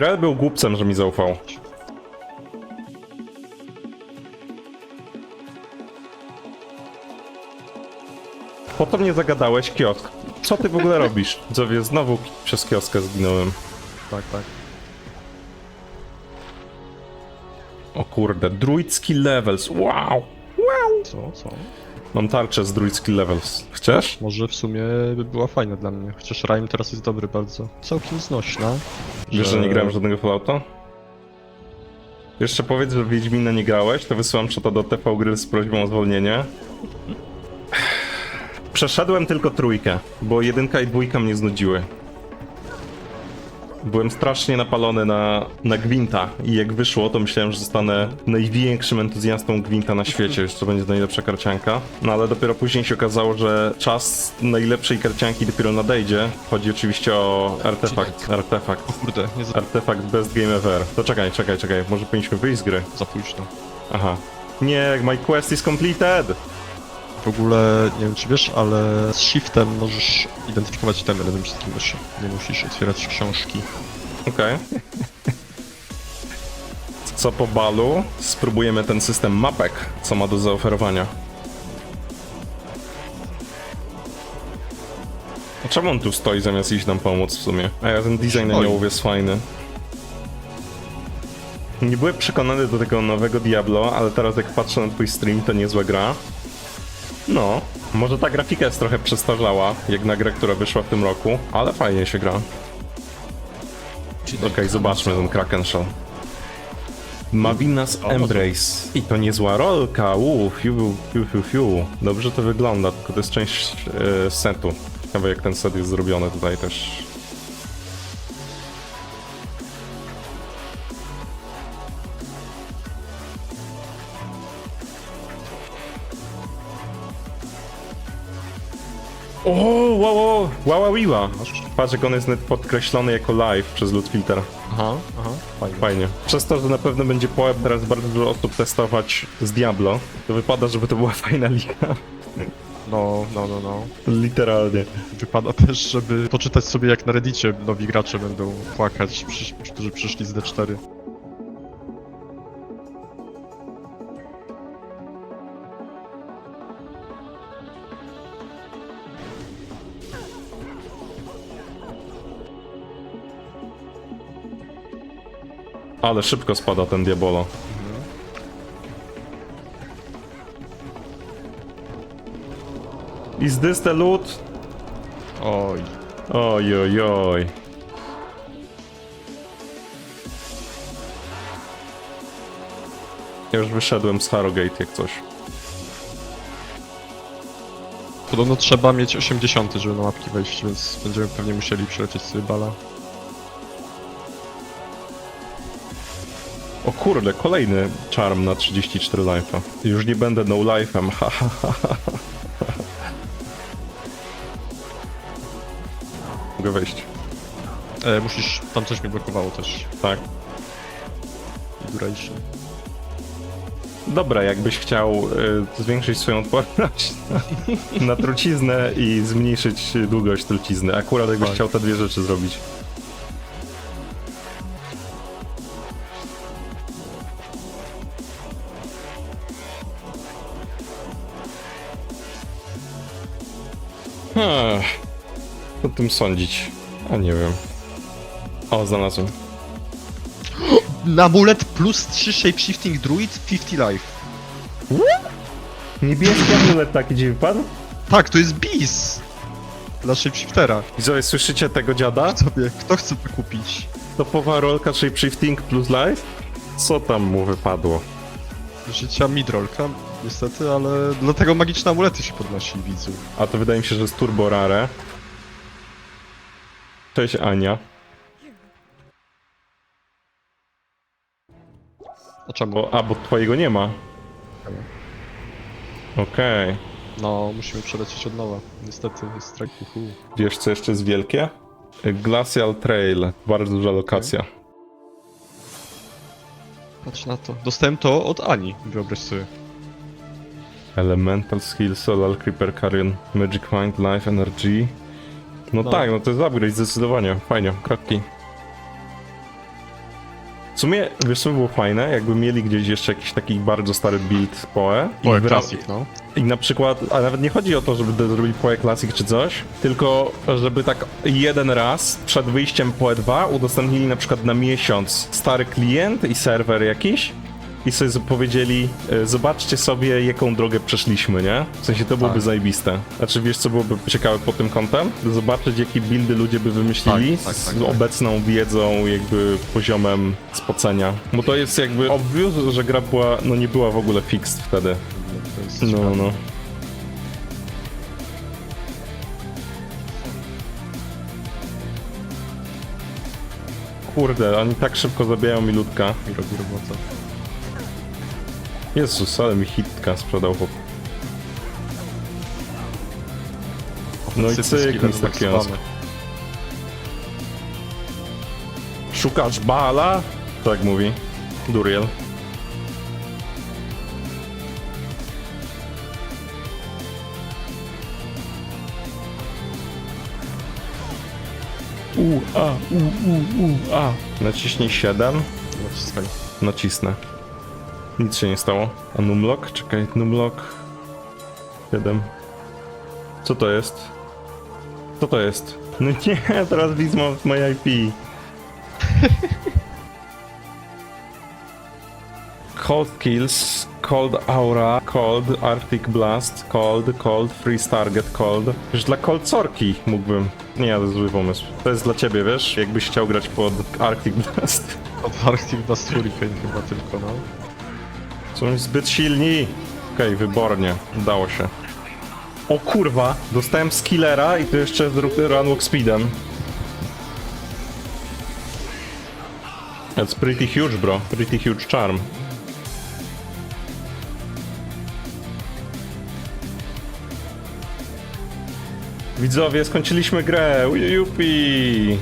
Tyrell był głupcem, że mi zaufał. Po to mnie zagadałeś, kiosk. Co ty w ogóle robisz? Widzowie, znowu przez kioskę zginąłem. Tak, tak. O kurde, druidski levels, wow! Wow! Co, co? Mam tarczę z druidski levels. Chcesz? Może w sumie by była fajna dla mnie, chociaż Rime teraz jest dobry bardzo. Całkiem znośna. Wiesz, że nie grałem żadnego Fallouta? Jeszcze powiedz, że w Wiedźmina nie grałeś, to wysyłam czata do TV Gry z prośbą o zwolnienie. Przeszedłem tylko trójkę, bo jedynka i dwójka mnie znudziły. Byłem strasznie napalony na, na Gwinta i jak wyszło, to myślałem, że zostanę największym entuzjastą Gwinta na świecie, że to będzie najlepsza karcianka. No ale dopiero później się okazało, że czas najlepszej karcianki dopiero nadejdzie. Chodzi oczywiście o artefakt. Artefakt. O kurde, nie za, Artefakt best game ever. To czekaj, czekaj, czekaj. Może powinniśmy wyjść z gry. za późno. Aha. Nie, my quest is completed! W ogóle, nie wiem czy wiesz, ale z shiftem możesz identyfikować temy lewym przyciskiem myszy. Nie musisz otwierać książki. Okej. Co po balu? Spróbujemy ten system mapek, co ma do zaoferowania. A czemu on tu stoi zamiast iść nam pomóc w sumie? A ja ten design Stoi. nią jest fajny. Nie byłem przekonany do tego nowego Diablo, ale teraz jak patrzę na twój stream, to niezła gra. No, może ta grafika jest trochę przestarzała, jak na grę, która wyszła w tym roku, ale fajnie się gra. Okej, zobaczmy ten Kraken Shell. Mavinas Embrace. I to niezła rolka, uuu, fiu, fiu, fiu, fiu. Dobrze to wygląda, tylko to jest część e, setu. Ciekawe jak ten set jest zrobiony tutaj też. O, wow, wow, wow, wow. Patrz jak on jest podkreślony jako live przez loot filter. Aha, aha, fajnie. Fajnie. Przez to, że na pewno będzie połeb teraz bardzo dużo osób testować z Diablo, to wypada, żeby to była fajna liga. No, no, no, no. Literalnie. Wypada też, żeby poczytać sobie jak na reddicie nowi gracze będą płakać, którzy przyszli z D4. Ale szybko spada ten Diabolo. Is this the loot? Oj. Oj, oj, oj. Ja już wyszedłem z Harrogate jak coś. Podobno trzeba mieć 80, żeby na mapki wejść, więc będziemy pewnie musieli przelecieć sobie bala. O kurde, kolejny charm na 34 life'a. Już nie będę no life'em, ha ha ha ha. Mogę wejść, E, musisz, tam coś mnie blokowało też. tak. Duration. Dobra, jakbyś chciał y, zwiększyć swoją odporność na, na truciznę i zmniejszyć długość trucizny. Akurat jakbyś Tak. chciał te dwie rzeczy zrobić. O tym sądzić. A nie wiem. O, znalazłem. Amulet plus 3 shapeshifting druid, 50 life. Niebieski amulet taki ci wypadł? Tak, to jest bis! Dla shapeshiftera. Widzowie, słyszycie tego dziada? Sobie, kto chce to kupić? Topowa rolka shapeshifting plus life? Co tam mu wypadło? Życia midrolka, niestety, ale dlatego magiczne amulety się podnosi widzów. A to wydaje mi się, że jest turbo rare. Cześć Ania. A czemu? O, a, bo twojego nie ma. Okej. No, musimy przelecieć od nowa. Niestety, jest strajk uhu. Wiesz co jeszcze jest wielkie? Glacial Trail. Bardzo duża lokacja. Patrz na to. Dostałem to od Ani, wyobraź sobie. Elemental Skill, Solar Creeper Carrion, Magic Mind, Life Energy. No, No. tak, no to jest upgrade zdecydowanie. Fajnie, kratki. W sumie, wiesz co by było fajne? Jakby mieli gdzieś jeszcze jakiś taki bardzo stary build PoE. i Poe Classic, no. I na przykład, a nawet nie chodzi o to, żeby to zrobili PoE Classic czy coś, tylko żeby tak jeden raz przed wyjściem PoE 2 udostępnili na przykład na miesiąc stary klient i serwer jakiś i sobie powiedzieli, e, zobaczcie sobie jaką drogę przeszliśmy, nie? W sensie to byłoby Tak. zajebiste. Znaczy wiesz co byłoby ciekawe pod tym kątem? Zobaczyć jakie buildy ludzie by wymyślili Tak, tak, z tak, tak. obecną wiedzą, jakby poziomem spocenia. Bo to jest jakby obvious, że gra była, no nie była w ogóle fixed wtedy. No, no. Kurde, oni tak szybko zabijają mi ludka. I robi robotę. Jezus, ale mi hitka sprzedał chłop. No i cyk, Mr. Kiosk. zmaksowany. Szukasz bala? Tak mówi. Duriel. U, a, u, u, u, a. Naciśnij 7. Naciskaj. Nacisnę. Nic się nie stało. A numlock? Czekaj, numlock. 7. Co to jest? Co to jest? No nie, teraz widzę moje IP. Cold Kills, Cold Aura, Cold Arctic Blast, Cold, Cold, Freeze Target, Cold. Już dla Cold Sorki mógłbym. Nie, to jest zły pomysł. To jest dla ciebie, wiesz? Jakbyś chciał grać pod Arctic Blast. Od Arctic Blast Hurricane chyba tylko, no. Są zbyt silni. Okej, wybornie. Udało się. O kurwa, dostałem skillera i to jeszcze z ru- runwalk speedem. That's pretty huge, bro. Pretty huge charm. Widzowie, skończyliśmy grę. Jupi!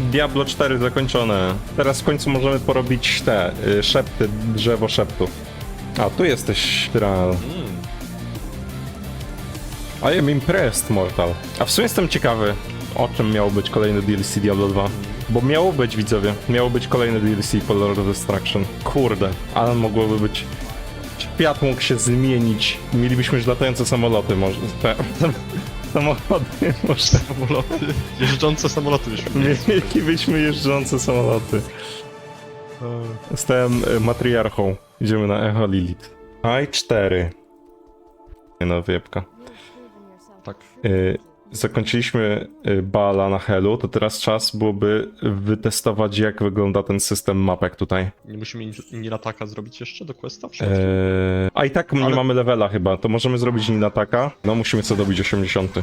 Diablo 4 zakończone. Teraz w końcu możemy porobić te y, szepty, drzewo szeptów. A, tu jesteś, Tyral. I am impressed, Mortal. A w sumie jestem ciekawy, o czym miało być kolejny DLC Diablo 2. Bo miało być, widzowie, miało być kolejny DLC po Lord of Destruction. Kurde, ale mogłoby być... Świat mógł się zmienić. Mielibyśmy już latające samoloty, może... Te, samochody, może... Samoloty. Jeżdżące samoloty byśmy mieli. Mielibyśmy jeżdżące samoloty. Jestem y, matriarchą. Idziemy na Echo Lilith. I4. Nie no, wyjebka. Tak. Y, zakończyliśmy y, bala na Helu, to teraz czas byłoby wytestować, jak wygląda ten system mapek tutaj. Nie musimy Nirataka zrobić jeszcze do questa? Eee, a i tak nie Ale- mamy levela chyba, to możemy zrobić Ninataka. No musimy co dobić 80.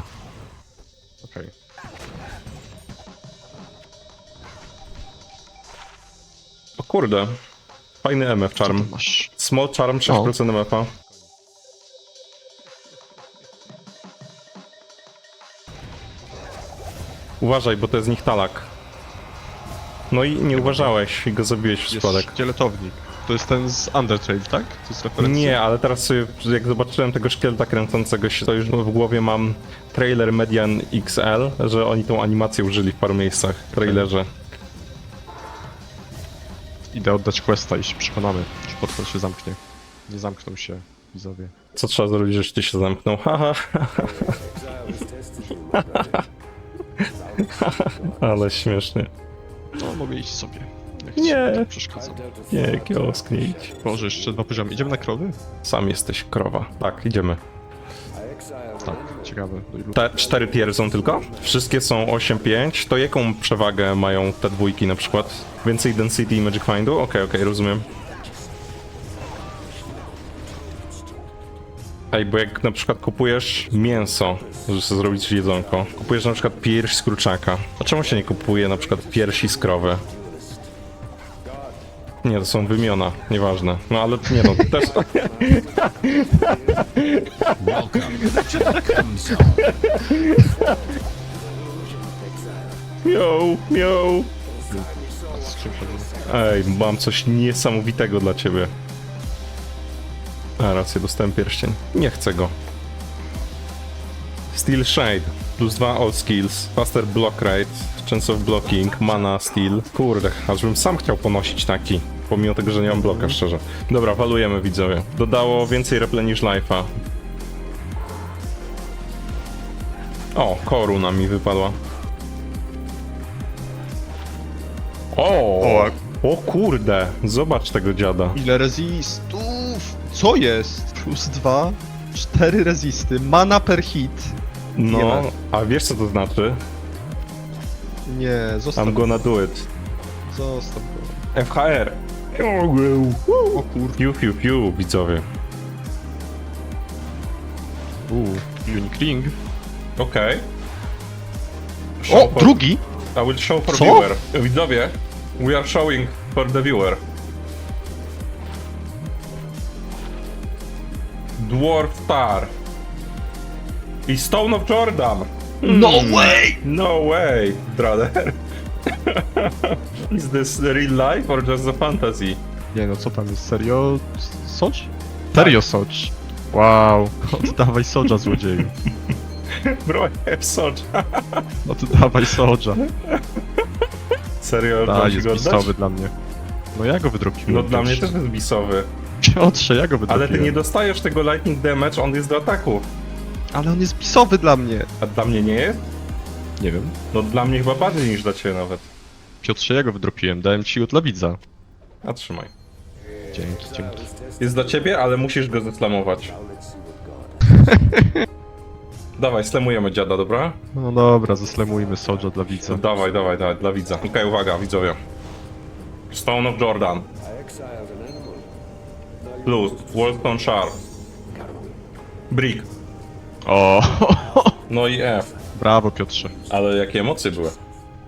Okej. O kurde. Fajny MF charm. Small charm 6% MF-a. Uważaj, bo to jest Nichtalak. No i nie uważałeś i go zabiłeś w Jest spadek. szkieletownik. To jest ten z Undertale, tak? To jest referencja? Nie, ale teraz sobie, jak zobaczyłem tego szkieleta kręcącego się, to już w głowie mam trailer Median XL, że oni tą animację użyli w paru miejscach w trailerze. Idę oddać questa i się przekonamy, czy potwór się zamknie. Nie zamknął się, widzowie. Co trzeba zrobić, żeś się zamknął? Haha. ale śmiesznie. No, mogę iść sobie. Jak Nie. ci to przeszkadza. Nie, kiosk, nie idź. Boże, jeszcze dwa poziomy. Idziemy na krowy? Sam jesteś krowa. Tak, idziemy. Tak, ciekawe. Do ilu... Te cztery tier są tylko? Wszystkie są 8-5. To jaką przewagę mają te dwójki na przykład? Więcej density i magic findu? Okej, okej, rozumiem. Ej, bo jak na przykład kupujesz mięso, żeby sobie zrobić jedzonko, kupujesz na przykład pierś z kurczaka, a czemu się nie kupuje na przykład piersi z krowy? Nie, to są wymiona, nieważne. No ale nie no, też... Yo, yo! Skrzynka Ej, mam coś niesamowitego dla ciebie. A, rację, dostałem pierścień. Nie chcę go. Steel Shade, plus 2 all skills, faster block rate, chance of blocking, mana steel. Kurde, aż bym sam chciał ponosić taki. Pomimo tego, że nie mam bloka, szczerze. Dobra, walujemy widzowie. Dodało więcej replenish life'a. O, koruna mi wypadła. O! O, O kurde, zobacz tego dziada. Ile rezistów? Co jest? Plus dwa, cztery rezisty, mana per hit. No, a wiesz co to znaczy? Nie, zostaw I'm gonna do it. Zostaw go. FHR. O kur... Fiu, fiu, fiu, widzowie. Uuu, Unique Ring. Okej. O, Show for- drugi? I will show for Co? viewer. Widzowie, we are showing for the viewer. Dwarf Star. I Stone of Jordan. No way! No way, brother. Is this real life or just a fantasy? Nie no, co tam jest? Serio? Socz? Serio Socz. Wow, oddawaj Sodża złodzieju. Bro, have such. Oddawaj Sodża. Serio, Da, masz jest go bisowy dla mnie. No ja go wydropiłem. No dla mnie też jest bisowy. Piotrze, ja go. Ale ty nie dostajesz tego lightning damage, on jest do ataku. Ale on jest bisowy dla mnie. A dla mnie nie jest? Nie wiem. No dla mnie chyba bardziej niż dla ciebie nawet. Piotrze, ja go wydropiłem, dałem ci go dla widza. A trzymaj. Dzięki, dzięki. Jest dla ciebie, ale musisz go zeslamować. dawaj, slemujemy dziada, dobra? No dobra, zeslemujmy Sodża dla widza. Dawaj, dawaj, dawaj, dla widza. Okej, uwaga, widzowie. Stone of Jordan. Plus, Wallstone Shard. Brick. O, No i F. brawo Piotrze. Ale jakie emocje były.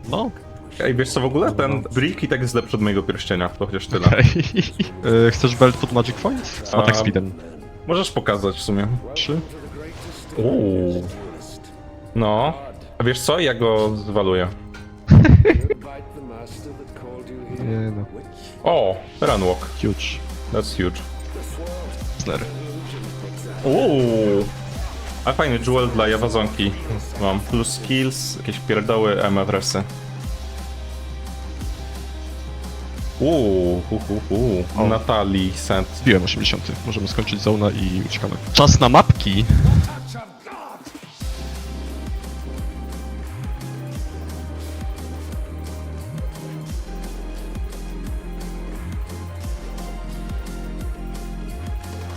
No, Ej, wiesz co, w ogóle ten Brick i tak jest lepszy od mojego pierścienia, to chociaż tyle. okej. Y, Chcesz belt pod Magic Point? Z attack A- speedem. Możesz pokazać w sumie. Trzy. Uuu. No. A wiesz co? Ja go zwaluję. Nie no, O, Runwalk. huge. That's huge. Snare. Uuu. A fajny jewel dla Jawazonki. Mam plus skills, jakieś pierdoły MFRS-y. Uuu, hu, hu, hu. O. Natalii sent. Zbiłem 80. Możemy skończyć zona i uciekamy. Czas na mapki.